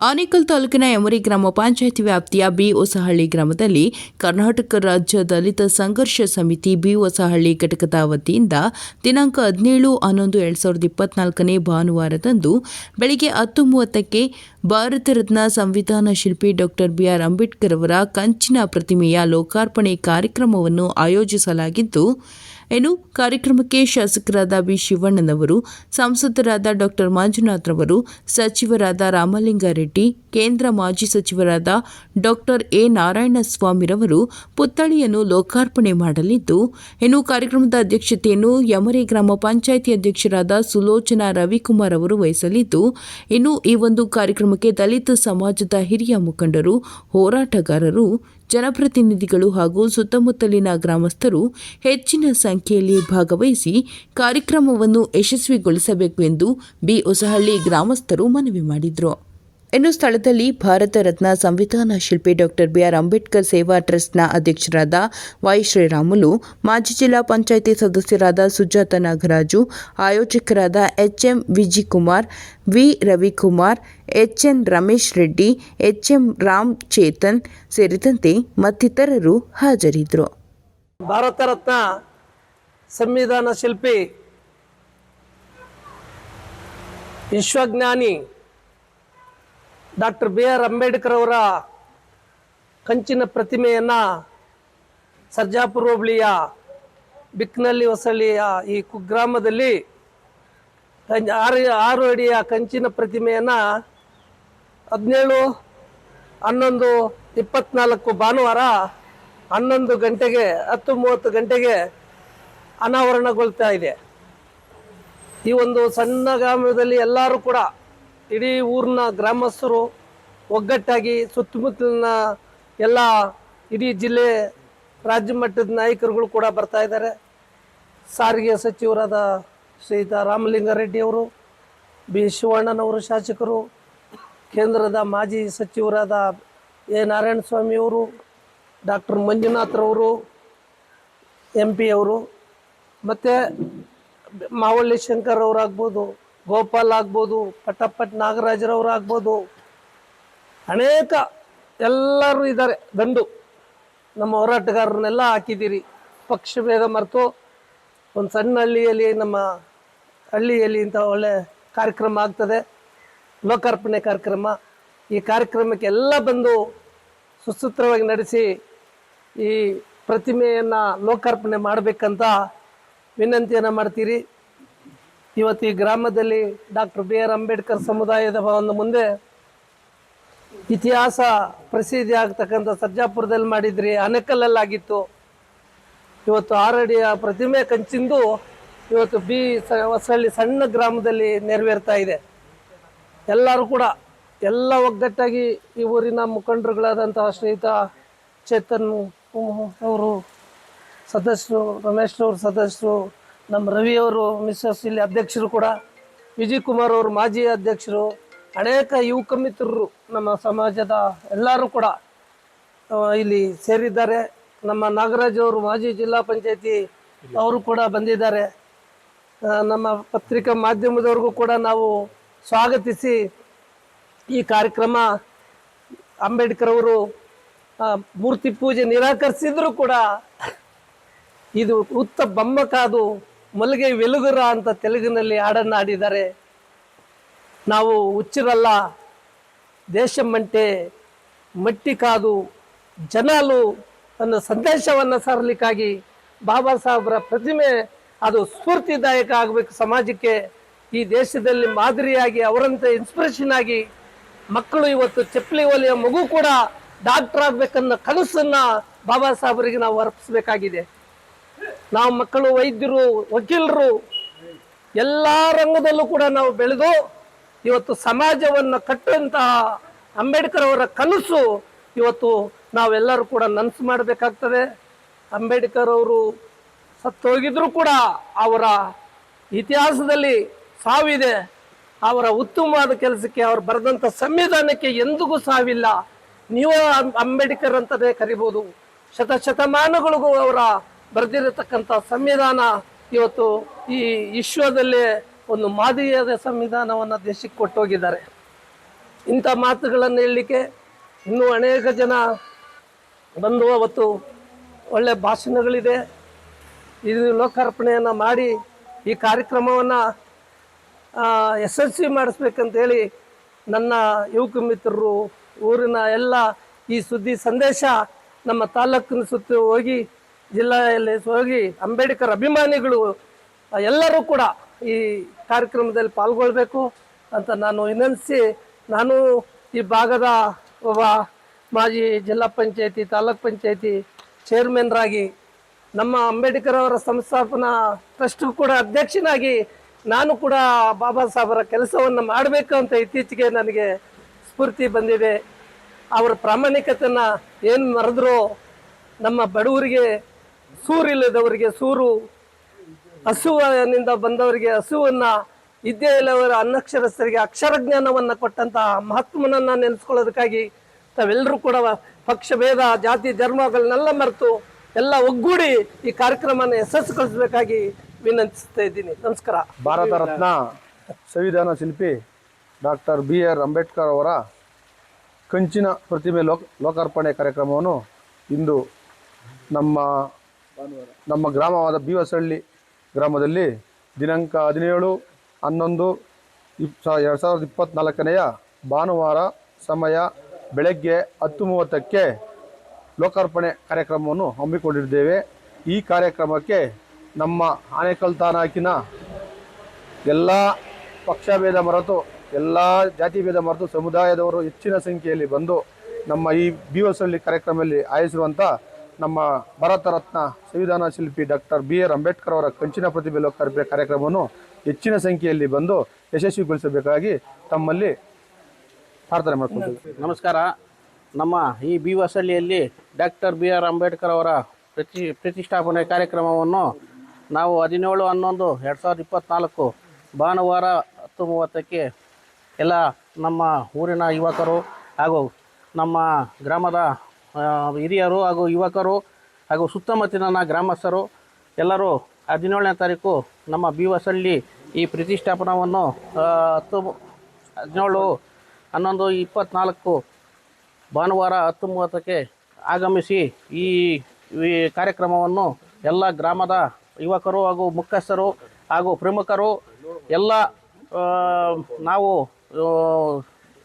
ಆನೇಕಲ್ ತಾಲೂಕಿನ ಎಮರಿ ಗ್ರಾಮ ಪಂಚಾಯಿತಿ ವ್ಯಾಪ್ತಿಯ ಬಿ ಹೊಸಹಳ್ಳಿ ಗ್ರಾಮದಲ್ಲಿ ಕರ್ನಾಟಕ ರಾಜ್ಯ ದಲಿತ ಸಂಘರ್ಷ ಸಮಿತಿ ಬಿ ಹೊಸಹಳ್ಳಿ ಘಟಕದ ವತಿಯಿಂದ ದಿನಾಂಕ ಹದಿನೇಳು ಹನ್ನೊಂದು ಎರಡ್ ಸಾವಿರದ ಇಪ್ಪತ್ನಾಲ್ಕನೇ ಭಾನುವಾರದಂದು ಬೆಳಗ್ಗೆ ಹತ್ತು ಮೂವತ್ತಕ್ಕೆ ಭಾರತ ರತ್ನ ಸಂವಿಧಾನ ಶಿಲ್ಪಿ ಡಾಕ್ಟರ್ ಬಿಆರ್ ಅಂಬೇಡ್ಕರ್ ಅವರ ಕಂಚಿನ ಪ್ರತಿಮೆಯ ಲೋಕಾರ್ಪಣೆ ಕಾರ್ಯಕ್ರಮವನ್ನು ಆಯೋಜಿಸಲಾಗಿದ್ದು ಇನ್ನು ಕಾರ್ಯಕ್ರಮಕ್ಕೆ ಶಾಸಕರಾದ ಬಿ ಶಿವಣ್ಣನವರು, ಸಂಸದರಾದ ಡಾಕ್ಟರ್ ಮಂಜುನಾಥ್ರವರು ಸಚಿವರಾದ ರಾಮಲಿಂಗಾರೆಡ್ಡಿ, ಕೇಂದ್ರ ಮಾಜಿ ಸಚಿವರಾದ ಡಾಕ್ಟರ್ ಎ. ನಾರಾಯಣಸ್ವಾಮಿರವರು ಪುತ್ಥಳಿಯನ್ನು ಲೋಕಾರ್ಪಣೆ ಮಾಡಲಿದ್ದು ಇನ್ನು ಕಾರ್ಯಕ್ರಮದ ಅಧ್ಯಕ್ಷತೆಯನ್ನು ಯಮರೆ ಗ್ರಾಮ ಪಂಚಾಯಿತಿ ಅಧ್ಯಕ್ಷರಾದ ಸುಲೋಚನಾ ರವಿಕುಮಾರ್ ಅವರು ವಹಿಸಲಿದ್ದು ಇನ್ನು ಈ ಒಂದು ಕಾರ್ಯಕ್ರಮಕ್ಕೆ ದಲಿತ ಸಮಾಜದ ಹಿರಿಯ ಮುಖಂಡರು, ಹೋರಾಟಗಾರರು ಜನಪ್ರತಿನಿಧಿಗಳು ಹಾಗೂ ಸುತ್ತಮುತ್ತಲಿನ ಗ್ರಾಮಸ್ಥರು ಹೆಚ್ಚಿನ ಸಂಖ್ಯೆಯಲ್ಲಿ ಭಾಗವಹಿಸಿ ಕಾರ್ಯಕ್ರಮವನ್ನು ಯಶಸ್ವಿಗೊಳಿಸಬೇಕು ಎಂದು ಬಿ ಹೊಸಹಳ್ಳಿ ಗ್ರಾಮಸ್ಥರು ಮನವಿ ಮಾಡಿದರು. ಇನ್ನು ಸ್ಥಳದಲ್ಲಿ ಭಾರತ ರತ್ನ ಸಂವಿಧಾನ ಶಿಲ್ಪಿ ಡಾಕ್ಟರ್ ಬಿಆರ್ ಅಂಬೇಡ್ಕರ್ ಸೇವಾ ಟ್ರಸ್ಟ್ನ ಅಧ್ಯಕ್ಷರಾದ ವೈ ಶ್ರೀರಾಮುಲು, ಮಾಜಿ ಜಿಲ್ಲಾ ಪಂಚಾಯಿತಿ ಸದಸ್ಯರಾದ Sujatha Nagaraju, ಆಯೋಜಕರಾದ H M Vijikumar, V Ravikumar, H N Ramesh Reddy, H M Ram Chetan ಸೇರಿದಂತೆ ಮತ್ತಿತರರು ಹಾಜರಿದ್ದರು. ಭಾರತ ರತ್ನ ಸಂವಿಧಾನ ಶಿಲ್ಪಿ ವಿಶ್ವಜ್ಞಾನಿ ಡಾಕ್ಟರ್ ಬಿ ಆರ್ ಅಂಬೇಡ್ಕರ್ ಅವರ ಕಂಚಿನ ಪ್ರತಿಮೆಯನ್ನು ಸರ್ಜಾಪುರ ಹೋಬಳಿಯ ಬಿಕ್ನಲ್ಲಿ ಹೊಸಳ್ಳಿಯ ಈ ಕುಗ್ರಾಮದಲ್ಲಿ ಆರು ಆರು ಅಡಿಯ ಕಂಚಿನ ಪ್ರತಿಮೆಯನ್ನು ಹದಿನೇಳು, ಹನ್ನೊಂದು, ಇಪ್ಪತ್ನಾಲ್ಕು ಭಾನುವಾರ ಹನ್ನೊಂದು ಗಂಟೆಗೆ, ಹತ್ತು ಮೂವತ್ತು ಗಂಟೆಗೆ ಅನಾವರಣಗೊಳ್ತಾ ಇದೆ. ಈ ಒಂದು ಸಣ್ಣ ಗ್ರಾಮದಲ್ಲಿ ಎಲ್ಲರೂ ಕೂಡ ಇಡೀ ಊರಿನ ಗ್ರಾಮಸ್ಥರು ಒಗ್ಗಟ್ಟಾಗಿ ಸುತ್ತಮುತ್ತಲಿನ ಎಲ್ಲ ಇಡೀ ಜಿಲ್ಲೆ ರಾಜ್ಯ ಮಟ್ಟದ ನಾಯಕರುಗಳು ಕೂಡ ಬರ್ತಾ ಇದ್ದಾರೆ. ಸಾರಿಗೆ ಸಚಿವರಾದ ಶ್ರೀಯುತ ರಾಮಲಿಂಗಾರೆಡ್ಡಿಯವರು ಬಿ. ಶಿವಣ್ಣನವರು ಶಾಸಕರು, ಕೇಂದ್ರದ ಮಾಜಿ ಸಚಿವರಾದ ಎ. ನಾರಾಯಣ ಅವರು, ಡಾಕ್ಟರ್ ಮಂಜುನಾಥ್ರವರು ಎಂ. ಪಿ ಅವರು, ಮತ್ತು ಮಾವಳ್ಳಿ ಶಂಕರ್ ಅವರಾಗ್ಬೋದು ಗೋಪಾಲ್ ಆಗ್ಬೋದು, ಪಟಪಟ್ ನಾಗರಾಜರವ್ರು ಆಗ್ಬೋದು, ಅನೇಕ ಎಲ್ಲರೂ ಇದ್ದಾರೆ. ದಂಡು ನಮ್ಮ ಹೋರಾಟಗಾರರನ್ನೆಲ್ಲ ಹಾಕಿದ್ದೀರಿ. ಪಕ್ಷ ಭೇದ ಮರೆತು ಒಂದು ಸಣ್ಣ ಹಳ್ಳಿಯಲ್ಲಿ, ನಮ್ಮ ಹಳ್ಳಿಯಲ್ಲಿ ಇಂಥ ಒಳ್ಳೆ ಕಾರ್ಯಕ್ರಮ ಆಗ್ತದೆ. ಲೋಕಾರ್ಪಣೆ ಕಾರ್ಯಕ್ರಮ. ಈ ಕಾರ್ಯಕ್ರಮಕ್ಕೆ ಎಲ್ಲ ಬಂದು ಸುಸೂತ್ರವಾಗಿ ನಡೆಸಿ ಈ ಪ್ರತಿಮೆಯನ್ನು ಲೋಕಾರ್ಪಣೆ ಮಾಡಬೇಕಂತ ವಿನಂತಿಯನ್ನು ಮಾಡ್ತೀರಿ. ಇವತ್ತು ಈ ಗ್ರಾಮದಲ್ಲಿ ಡಾಕ್ಟರ್ ಬಿ ಆರ್ ಅಂಬೇಡ್ಕರ್ ಸಮುದಾಯದ ಒಂದು ಮುಂದೆ ಇತಿಹಾಸ ಪ್ರಸಿದ್ಧಿ ಆಗ್ತಕ್ಕಂಥ ಸರ್ಜಾಪುರದಲ್ಲಿ ಮಾಡಿದ್ರಿ ಅನೆಕಲ್ಲಲ್ಲಾಗಿತ್ತು ಇವತ್ತು ಆರಡಿಯ ಪ್ರತಿಮೆ ಕಂಚಿಂದು ಇವತ್ತು ಬಿ ಹೊಸಳ್ಳಿ ಸಣ್ಣ ಗ್ರಾಮದಲ್ಲಿ ನೆರವೇರ್ತಾ ಇದೆ. ಎಲ್ಲರೂ ಕೂಡ ಎಲ್ಲ ಒಗ್ಗಟ್ಟಾಗಿ ಈ ಊರಿನ ಮುಖಂಡರುಗಳಾದಂತಹ ಶ್ರೀತ ಚೇತನ್ ಅವರು ಸದಸ್ಯರು ರಮೇಶ್ ಅವರು ಸದಸ್ಯರು ನಮ್ಮ ರವಿ ಅವರು ಮಿಸ್ಸಸ್ ಇಲ್ಲಿ ಅಧ್ಯಕ್ಷರು ಕೂಡ ವಿಜಯ್ ಕುಮಾರ್ ಅವರು ಮಾಜಿ ಅಧ್ಯಕ್ಷರು, ಅನೇಕ ಯುವಕ ಮಿತ್ರರು ನಮ್ಮ ಸಮಾಜದ ಎಲ್ಲರೂ ಕೂಡ ಇಲ್ಲಿ ಸೇರಿದ್ದಾರೆ. ನಮ್ಮ ನಾಗರಾಜ್ ಅವರು ಮಾಜಿ ಜಿಲ್ಲಾ ಪಂಚಾಯತಿ ಅವರು ಕೂಡ ಬಂದಿದ್ದಾರೆ. ನಮ್ಮ ಪತ್ರಿಕಾ ಮಾಧ್ಯಮದವ್ರಿಗೂ ಕೂಡ ನಾವು ಸ್ವಾಗತಿಸಿ ಈ ಕಾರ್ಯಕ್ರಮ ಅಂಬೇಡ್ಕರ್ ಅವರು ಮೂರ್ತಿ ಪೂಜೆ ನಿರಾಕರಿಸಿದ್ರು ಕೂಡ ಇದು ಉತ್ತ ಬೊಮ್ಮ ಕಾದು ಮಲ್ಲಿಗೆ ವೆಲುಗುರ ಅಂತ ತೆಲುಗಿನಲ್ಲಿ ಹಾಡನ್ನು ಆಡಿದ್ದಾರೆ ನಾವು ಹುಚ್ಚಿರಲ್ಲ ದೇಶ ಮಂಟೆ ಮಟ್ಟಿ ಕಾದು, ಜನಾಲು ತನ್ನ ಸಂದೇಶವನ್ನು ಸಾರಲಿಕ್ಕಾಗಿ ಬಾಬಾ ಸಾಹೇಬರ ಪ್ರತಿಮೆ ಅದು ಸ್ಫೂರ್ತಿದಾಯಕ ಆಗಬೇಕು ಸಮಾಜಕ್ಕೆ. ಈ ದೇಶದಲ್ಲಿ ಮಾದರಿಯಾಗಿ, ಅವರಂತೆ ಇನ್ಸ್ಪಿರೇಷನ್ ಆಗಿ ಮಕ್ಕಳು ಇವತ್ತು ಚಪ್ಪಲಿ ಒಲೆಯ ಮಗು ಕೂಡ ಡಾಕ್ಟರ್ ಆಗಬೇಕನ್ನೋ ಕನಸನ್ನ ಬಾಬಾ ಸಾಹೇಬರಿಗೆ ನಾವು ಅರ್ಪಿಸಬೇಕಾಗಿದೆ. ನಾವು ಮಕ್ಕಳು, ವೈದ್ಯರು, ವಕೀಲರು, ಎಲ್ಲ ರಂಗದಲ್ಲೂ ಕೂಡ ನಾವು ಬೆಳೆದು ಇವತ್ತು ಸಮಾಜವನ್ನು ಕಟ್ಟುವಂತಹ ಅಂಬೇಡ್ಕರ್ ಅವರ ಕನಸು ಇವತ್ತು ನಾವೆಲ್ಲರೂ ಕೂಡ ನನಸು ಮಾಡಬೇಕಾಗ್ತದೆ. ಅಂಬೇಡ್ಕರ್ ಅವರು ಸತ್ತೋಗಿದ್ರು ಕೂಡ ಅವರ ಇತಿಹಾಸದಲ್ಲಿ ಸಾವಿದೆ. ಅವರ ಉತ್ತಮವಾದ ಕೆಲಸಕ್ಕೆ ಅವರು ಬರೆದಂಥ ಸಂವಿಧಾನಕ್ಕೆ ಎಂದಿಗೂ ಸಾವಿಲ್ಲ. ನೀವು ಅಂಬೇಡ್ಕರ್ ಅಂತಲೇ ಕರಿಬೋದು. ಶತಶತಮಾನಗಳಿಗೂ ಅವರ ಬರೆದಿರತಕ್ಕಂಥ ಸಂವಿಧಾನ ಇವತ್ತು ಈ ವಿಶ್ವದಲ್ಲೇ ಒಂದು ಮಾದರಿಯಾದ ಸಂವಿಧಾನವನ್ನು ದೇಶಕ್ಕೆ ಕೊಟ್ಟೋಗಿದ್ದಾರೆ. ಇಂಥ ಮಾತುಗಳನ್ನು ಹೇಳಲಿಕ್ಕೆ ಇನ್ನೂ ಅನೇಕ ಜನ ಬಂದು ಅವತ್ತು ಒಳ್ಳೆ ಭಾಷಣಗಳಿದೆ. ಇದು ಲೋಕಾರ್ಪಣೆಯನ್ನು ಮಾಡಿ ಈ ಕಾರ್ಯಕ್ರಮವನ್ನು ಯಶಸ್ವಿ ಮಾಡಿಸ್ಬೇಕಂತೇಳಿ ನನ್ನ ಯುವಕ ಮಿತ್ರರು, ಊರಿನ ಎಲ್ಲ ಈ ಸುದ್ದಿ ಸಂದೇಶ ನಮ್ಮ ತಾಲೂಕಿನ ಸುತ್ತ ಹೋಗಿ ಜಿಲ್ಲೆಯಲ್ಲಿ ಹೋಗಿ ಅಂಬೇಡ್ಕರ್ ಅಭಿಮಾನಿಗಳು ಎಲ್ಲರೂ ಕೂಡ ಈ ಕಾರ್ಯಕ್ರಮದಲ್ಲಿ ಪಾಲ್ಗೊಳ್ಬೇಕು ಅಂತ ನಾನು ವಿನಂತಿಸಿ, ನಾನು ಈ ಭಾಗದ ಒಬ್ಬ ಮಾಜಿ ಜಿಲ್ಲಾ ಪಂಚಾಯತಿ, ತಾಲೂಕ್ ಪಂಚಾಯತಿ ಚೇರ್ಮನ್ರಾಗಿ ನಮ್ಮ ಅಂಬೇಡ್ಕರ್ ಅವರ ಸಂಸ್ಥಾಪನಾ ಟ್ರಸ್ಟ್ ಕೂಡ ಅಧ್ಯಕ್ಷನಾಗಿ ನಾನು ಕೂಡ ಬಾಬಾ ಸಾಹೇಬರ ಕೆಲಸವನ್ನು ಮಾಡಬೇಕು ಅಂತ ಇತ್ತೀಚೆಗೆ ನನಗೆ ಸ್ಫೂರ್ತಿ ಬಂದಿದೆ. ಅವರ ಪ್ರಾಮಾಣಿಕತೆನ ಏನು ಮರೆದ್ರೋ ನಮ್ಮ ಬಡವರಿಗೆ ಸೂರಿಲ್ಲದವರಿಗೆ ಸೂರು, ಹಸುವಿನಿಂದ ಬಂದವರಿಗೆ ಹಸುವನ್ನ ವಿದ್ಯೆ ಇಲ್ಲವರ ಅನಕ್ಷರಸ್ಥರಿಗೆ ಅಕ್ಷರ ಜ್ಞಾನವನ್ನ ಕೊಟ್ಟಂತಹ ಮಹಾತ್ಮನನ್ನು ನೆನೆಸ್ಕೊಳ್ಳೋದಕ್ಕಾಗಿ ತಾವೆಲ್ಲರೂ ಕೂಡ ಪಕ್ಷ, ಭೇದ, ಜಾತಿ ಧರ್ಮಗಳನ್ನೆಲ್ಲ ಮರೆತು ಎಲ್ಲ ಒಗ್ಗೂಡಿ ಈ ಕಾರ್ಯಕ್ರಮನ ಯಶಸ್ಸುಗೊಳಿಸಬೇಕಾಗಿ ವಿನಂತಿಸ್ತಾ ಇದ್ದೀನಿ. ನಮಸ್ಕಾರ. ಭಾರತ ರತ್ನ ಸಂವಿಧಾನ ಶಿಲ್ಪಿ ಡಾಕ್ಟರ್ ಬಿ ಆರ್ ಅಂಬೇಡ್ಕರ್ ಅವರ ಕಂಚಿನ ಪ್ರತಿಮೆ ಲೋಕ, ಲೋಕಾರ್ಪಣೆ ಕಾರ್ಯಕ್ರಮವನ್ನು ಇಂದು ನಮ್ಮ ನಮ್ಮ ಗ್ರಾಮವಾದ ಬೀವಸಳ್ಳಿ ಗ್ರಾಮದಲ್ಲಿ ದಿನಾಂಕ ಹದಿನೇಳು, ಹನ್ನೊಂದು, ಇಪ್ ಎರಡು ಸಾವಿರದ ಇಪ್ಪತ್ತ್ನಾಲ್ಕನೆಯ ಭಾನುವಾರ ಸಮಯ ಬೆಳಗ್ಗೆ ಹತ್ತು ಮೂವತ್ತಕ್ಕೆ ಲೋಕಾರ್ಪಣೆ ಕಾರ್ಯಕ್ರಮವನ್ನು ಹಮ್ಮಿಕೊಂಡಿದ್ದೇವೆ. ಈ ಕಾರ್ಯಕ್ರಮಕ್ಕೆ ನಮ್ಮ ಆನೇಕಲ್ ತಾನಾಕಿನ ಎಲ್ಲ ಪಕ್ಷಭೇದ ಮರೆತು, ಎಲ್ಲ ಜಾತಿ ಭೇದ ಮರೆತು ಸಮುದಾಯದವರು ಹೆಚ್ಚಿನ ಸಂಖ್ಯೆಯಲ್ಲಿ ಬಂದು ನಮ್ಮ ಈ ಬಿ ಕಾರ್ಯಕ್ರಮದಲ್ಲಿ ಆಯೋಜಿಸಿರುವಂಥ ನಮ್ಮ ಭಾರತ ರತ್ನ ಸಂವಿಧಾನ ಶಿಲ್ಪಿ ಡಾಕ್ಟರ್ ಬಿ ಆರ್ ಅಂಬೇಡ್ಕರ್ ಅವರ ಕಂಚಿನ ಪ್ರತಿಭೆ ಲೋಕಾರ್ಪಣೆ ಕಾರ್ಯಕ್ರಮವನ್ನು ಹೆಚ್ಚಿನ ಸಂಖ್ಯೆಯಲ್ಲಿ ಬಂದು ಯಶಸ್ವಿಗೊಳಿಸಬೇಕಾಗಿ ತಮ್ಮಲ್ಲಿ ಪ್ರಾರ್ಥನೆ ಮಾಡ್ಕೊಳ್ತೀವಿ. ನಮಸ್ಕಾರ. ನಮ್ಮ ಈ ಬಿ ವಸಳ್ಳಿಯಲ್ಲಿ ಡಾಕ್ಟರ್ ಬಿ ಆರ್ ಅಂಬೇಡ್ಕರ್ ಅವರ ಪ್ರತಿ ಪ್ರತಿಷ್ಠಾಪನೆ ಕಾರ್ಯಕ್ರಮವನ್ನು ನಾವು ಹದಿನೇಳು, ಹನ್ನೊಂದು, ಎರಡು ಸಾವಿರದ ಇಪ್ಪತ್ತ್ನಾಲ್ಕು ಭಾನುವಾರ ಹತ್ತು ಮೂವತ್ತಕ್ಕೆ ಎಲ್ಲ ನಮ್ಮ ಊರಿನ ಯುವಕರು ಹಾಗೂ ನಮ್ಮ ಗ್ರಾಮದ ಹಿರಿಯರು ಹಾಗೂ ಯುವಕರು ಹಾಗೂ ಸುತ್ತಮುತ್ತಲಿನ ಗ್ರಾಮಸ್ಥರು, ಎಲ್ಲರೂ ಹದಿನೇಳನೇ ತಾರೀಕು ನಮ್ಮ ಬಿ ಹೊಸಳ್ಳಿ ಈ ಪ್ರತಿಷ್ಠಾಪನವನ್ನು ಹತ್ತು, ಹದಿನೇಳು, ಹನ್ನೊಂದು ಇಪ್ಪತ್ತ್ನಾಲ್ಕು ಭಾನುವಾರ ಹತ್ತು ಮೂವತ್ತಕ್ಕೆ ಆಗಮಿಸಿ ಈ ಕಾರ್ಯಕ್ರಮವನ್ನು ಎಲ್ಲ ಗ್ರಾಮದ ಯುವಕರು ಹಾಗೂ ಮುಖ್ಯಸ್ಥರು ಹಾಗೂ ಪ್ರಮುಖರು ಎಲ್ಲ ನಾವು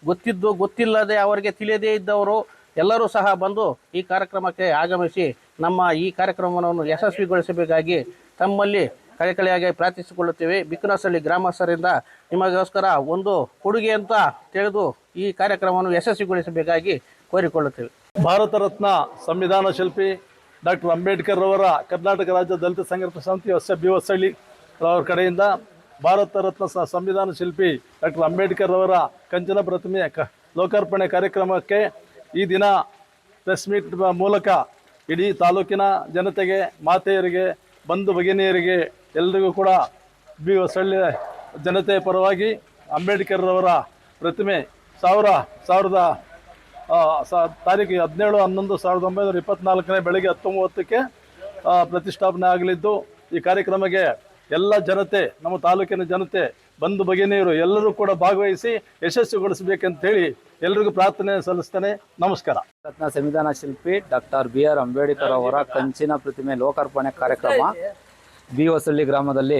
ಗೊತ್ತಿದ್ದು ಗೊತ್ತಿಲ್ಲದೆ ಅವರಿಗೆ ತಿಳಿಯದೇ ಇದ್ದವರು ಎಲ್ಲರೂ ಸಹ ಬಂದು ಈ ಕಾರ್ಯಕ್ರಮಕ್ಕೆ ಆಗಮಿಸಿ ನಮ್ಮ ಈ ಕಾರ್ಯಕ್ರಮವನ್ನು ಯಶಸ್ವಿಗೊಳಿಸಬೇಕಾಗಿ ತಮ್ಮಲ್ಲಿ ಕಳೆಕಳೆಯಾಗಿ ಪ್ರಾರ್ಥಿಸಿಕೊಳ್ಳುತ್ತೇವೆ. ಬಿಕ್ಕನಸಳ್ಳಿ ಗ್ರಾಮಸ್ಥರಿಂದ ನಿಮಗೋಸ್ಕರ ಒಂದು ಕೊಡುಗೆ ಅಂತ ತಿಳಿದು ಈ ಕಾರ್ಯಕ್ರಮವನ್ನು ಯಶಸ್ವಿಗೊಳಿಸಬೇಕಾಗಿ ಕೋರಿಕೊಳ್ಳುತ್ತೇವೆ. ಭಾರತ ರತ್ನ ಸಂವಿಧಾನ ಶಿಲ್ಪಿ ಡಾಕ್ಟರ್ ಅಂಬೇಡ್ಕರ್ ಅವರ ಕರ್ನಾಟಕ ರಾಜ್ಯ ದಲಿತ ಸಂಘರ್ಷ ಸಮಿತಿ ಹೊಸ ಬಿವಸಳ್ಳಿ ಅವರ ಕಡೆಯಿಂದ ಭಾರತ ರತ್ನ ಸಂವಿಧಾನ ಶಿಲ್ಪಿ ಡಾಕ್ಟರ್ ಅಂಬೇಡ್ಕರ್ ಅವರ ಕಂಚನ ಪ್ರತಿಮೆ ಕ, ಲೋಕಾರ್ಪಣೆ ಕಾರ್ಯಕ್ರಮಕ್ಕೆ ಈ ದಿನ ಪ್ರೆಸ್ ಮೀಟ್ ಮೂಲಕ ಇಡೀ ತಾಲೂಕಿನ ಜನತೆಗೆ, ಮಾತೆಯರಿಗೆ, ಬಂಧು ಭಗಿನಿಯರಿಗೆ, ಎಲ್ರಿಗೂ ಕೂಡ ಬಿ ಹೊಸಳ್ಳಿ ಜನತೆಯ ಪರವಾಗಿ ಅಂಬೇಡ್ಕರ್ ಅವರ ಪ್ರತಿಮೆ ಸಾವಿರ, ಸಾವಿರದ ತಾರೀಕು ಹದಿನೇಳು, ಹನ್ನೊಂದು, ಸಾವಿರದ ಒಂಬೈನೂರ ಇಪ್ಪತ್ತ್ನಾಲ್ಕನೇ ಬೆಳಗ್ಗೆ ಹತ್ತು ಮೂವತ್ತಕ್ಕೆ ಪ್ರತಿಷ್ಠಾಪನೆ ಆಗಲಿದ್ದು, ಈ ಕಾರ್ಯಕ್ರಮಕ್ಕೆ ಎಲ್ಲ ಜನತೆ, ನಮ್ಮ ತಾಲೂಕಿನ ಜನತೆ, ಬಂಧು ಭಗಿನಿಯರು ಎಲ್ಲರೂ ಕೂಡ ಭಾಗವಹಿಸಿ ಯಶಸ್ವಿಗೊಳಿಸಬೇಕಂತ ಹೇಳಿ ಎಲ್ರಿಗೂ ಪ್ರಾರ್ಥನೆ ಸಲ್ಲಿಸ್ತೇನೆ. ನಮಸ್ಕಾರ. ರತ್ನ ಸಂವಿಧಾನ ಶಿಲ್ಪಿ ಡಾಕ್ಟರ್ ಬಿ ಆರ್ ಅಂಬೇಡ್ಕರ್ ಅವರ ಕಂಚಿನ ಪ್ರತಿಮೆ ಲೋಕಾರ್ಪಣೆ ಕಾರ್ಯಕ್ರಮ ಬಿ ಹೊಸಳ್ಳಿ ಗ್ರಾಮದಲ್ಲಿ.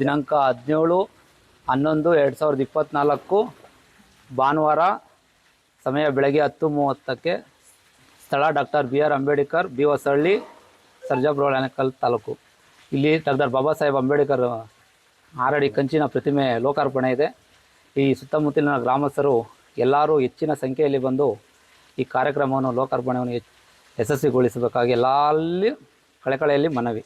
ದಿನಾಂಕ ಹದಿನೇಳು ಹನ್ನೊಂದು ಎರಡು ಸಾವಿರದ ಇಪ್ಪತ್ತ್ನಾಲ್ಕು ಭಾನುವಾರ ಸಮಯ ಬೆಳಗ್ಗೆ ಹತ್ತು ಮೂವತ್ತಕ್ಕೆ ಸ್ಥಳ doctor B R Ambedkar B Hosahalli Sarjapura taluk. ಇಲ್ಲಿ ಡಾಕ್ಟರ್ ಬಾಬಾ ಸಾಹೇಬ್ ಅಂಬೇಡ್ಕರ್ ಆರಡಿ ಕಂಚಿನ ಪ್ರತಿಮೆ ಲೋಕಾರ್ಪಣೆ ಇದೆ. ಈ ಸುತ್ತಮುತ್ತಲಿನ ಗ್ರಾಮಸ್ಥರು ಎಲ್ಲರೂ ಹೆಚ್ಚಿನ ಸಂಖ್ಯೆಯಲ್ಲಿ ಬಂದು ಈ ಕಾರ್ಯಕ್ರಮವನ್ನು ಲೋಕಾರ್ಪಣೆಯನ್ನು ಯಶಸ್ವಿಗೊಳಿಸಬೇಕಾಗಿ ಎಲ್ಲ ಕಳೆಕಳೆಯಲ್ಲಿ ಮನವಿ.